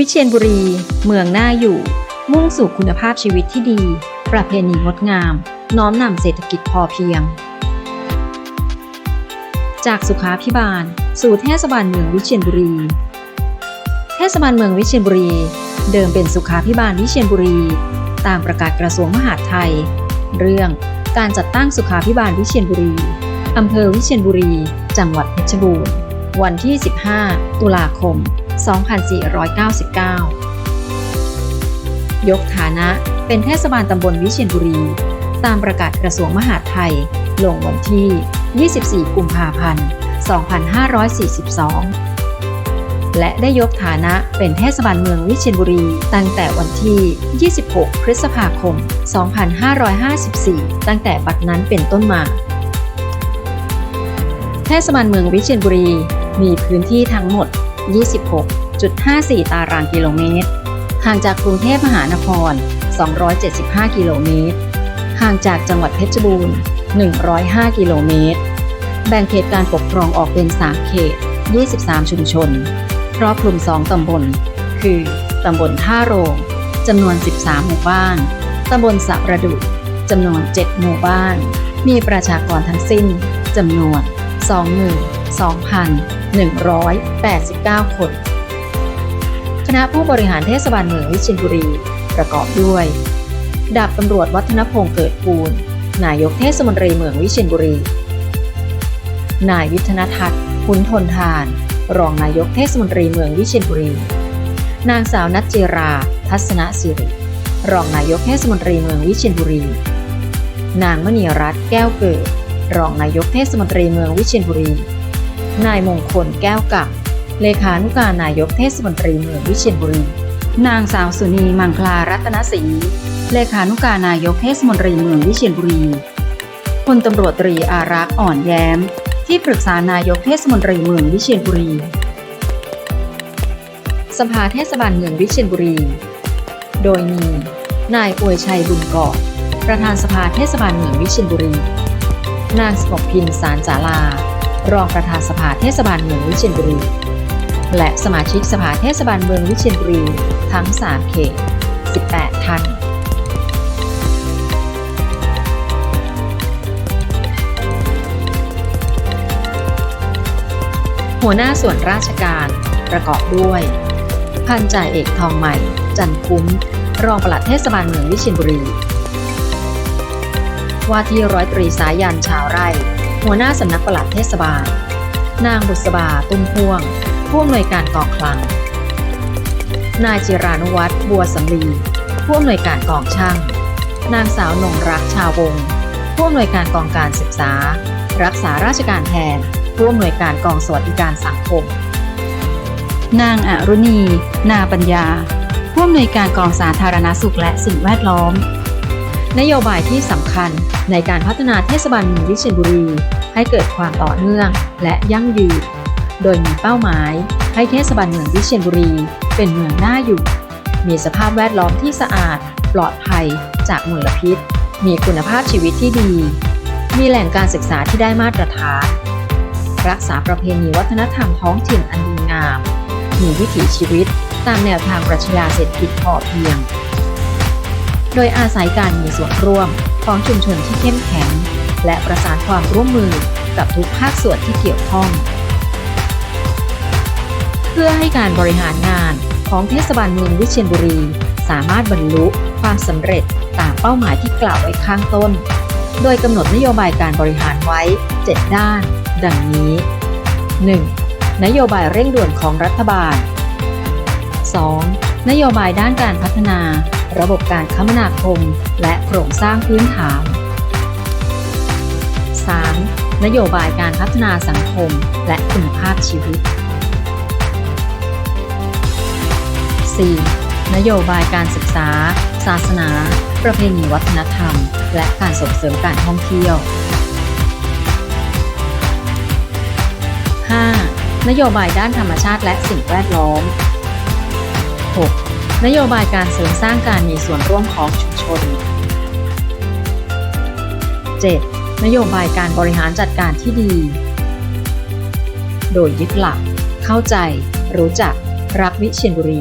วิเชียรบุรี เมืองน่าอยู่ มุ่งสู่คุณภาพชีวิตที่ดี ประเพณีงดงาม น้อมนำเศรษฐกิจพอเพียง จากสุขาพิบาล สู่เทศบาลเมืองวิเชียรบุรี เทศบาลเมืองวิเชียรบุรี เดิมเป็นสุขาพิบาลวิเชียรบุรี ตามประกาศกระทรวงมหาดไทย เรื่องการจัดตั้งสุขาพิบาลวิเชียรบุรีอำเภอวิเชียรบุรี จังหวัดเพชรบูรณ์ วันที่ 15 ตุลาคม 2499 ยกฐานะเป็นเทศบาลตำบลวิเชียรบุรี ตามประกาศกระทรวงมหาดไทย ลงวันที่ 24 กุมภาพันธ์ 2542และได้ยกฐานะเป็นเทศบาลเมืองวิเชียรบุรี ตั้งแต่วันที่ 26 พฤษภาคม 2554 ตั้งแต่บัดนั้นเป็นต้นมา เทศบาลเมืองวิเชียรบุรีมีพื้นที่ทั้งหมด 26.54 ตารางกิโลเมตร ห่างจากกรุงเทพมหานคร 275 กิโลเมตร ห่างจากจังหวัดเพชรบูรณ์ 105 กิโลเมตร แบ่งเขตการปกครองออกเป็น 3 เขต 23 ชุมชน ครอบคลุม 2 ตำบล คือ ตำบลท่าโรง จำนวน 13 หมู่บ้าน ตำบลสะประดุ จำนวน 7 หมู่บ้าน มีประชากรทั้งสิ้น จำนวน 22,189 คน คณะผู้บริหารเทศบาลเมืองวิเชียรบุรีประกอบด้วย ดาบตำรวจวัฒนพงศ์เกิดปูน นายกเทศมนตรีเมืองวิเชียรบุรี นายวิทนทัศน์ขุนทนทาน รองนายกเทศมนตรีเมืองวิเชียรบุรี นางสาวนัจจิรา ทัศนสิริ รองนายกเทศมนตรีเมืองวิเชียรบุรี นางมณีรัตน์แก้วเกิด รองนายกเทศมนตรีเมืองวิเชียรบุรี นายมงคลแก้วกับเลขานุการนายกเทศมนตรีเมืองวิเชียรบุรี นางสาวสุนีมังคลารัตนศรีเลขานุการนายกเทศมนตรีเมืองวิเชียรบุรีพลตำรวจตรีอารักษ์อ่อนแย้ม ที่ปรึกษานายกเทศมนตรีเมืองวิเชียรบุรี สภาเทศบาลเมืองวิเชียรบุรี โดยมี นายอวยชัยบุญกอบประธานสภาเทศบาลเมืองวิเชียรบุรี นางสงบพินสารจาลา รองประธานสภาเทศบาลเมืองวิเชียรบุรี และสมาชิกสภาเทศบาลเมืองวิเชียรบุรีทั้ง 3 เขต 18 ท่านหัวหน้าส่วนราชการประกอบด้วย พันจ่าเอกทองใหม่ จันคุ้ม รองปลัดเทศบาลเมืองวิเชียรบุรี ว่าที่ร้อยตรีสายันชาวไร่ หัวหน้าสำนักปลัดเทศบาล นางบุษบาตุ้มพ่วง ผู้อำนวยการกองคลัง นายจิรานุวัฒน์บัวสำลีผู้อำนวยการกองช่าง นางสาวนงรักชาววงศ์ผู้อำนวยการกองการศึกษา รักษาราชการแทน ผู้อำนวยการกองสวัสดิการสังคม นางอรุณี นาปัญญา ผู้อำนวยการกองสาธารณสุขและสิ่งแวดล้อม นโยบายที่สำคัญในการพัฒนาเทศบาลเมืองวิเชียรบุรี ให้เกิดความต่อเนื่องและยั่งยืน โดยมีเป้าหมายให้เทศบาลเมืองวิเชียรบุรี เป็นเมืองน่าอยู่ มีสภาพแวดล้อมที่สะอาด ปลอดภัยจากมลพิษ มีคุณภาพชีวิตที่ดี มีแหล่งการศึกษาที่ได้มาตรฐาน รักษาประเพณีวัฒนธรรมท้องถิ่นอันดีงาม มีวิถีชีวิตตามแนวทางปรัชญาเศรษฐกิจพอเพียง โดยอาศัยการมีส่วนร่วมของชุมชนที่เข้มแข็ง และประสานความร่วมมือกับทุกภาคส่วนที่เกี่ยวข้อง เพื่อให้การบริหารงานของเทศบาลเมืองวิเชียรบุรี สามารถบรรลุความสำเร็จตามเป้าหมายที่กล่าวไว้ข้างต้น โดยกำหนดนโยบายการบริหารไว้ 7 ด้าน ดังนี้ 1. นโยบายเร่งด่วนของรัฐบาล 2. นโยบายด้านการพัฒนา ระบบการคมนาคม และโครงสร้างพื้นฐาน 3. นโยบายการพัฒนาสังคม และคุณภาพชีวิต 4. นโยบายการศึกษา ศาสนา ประเพณีวัฒนธรรม และการส่งเสริมการท่องเที่ยว 5. นโยบายด้านธรรมชาติและสิ่งแวดล้อม 6. นโยบายการเสริมสร้างการมีส่วนร่วมของชุมชน 7. นโยบายการบริหารจัดการที่ดี โดยยึดหลัก เข้าใจ รู้จัก รักวิเชียรบุรี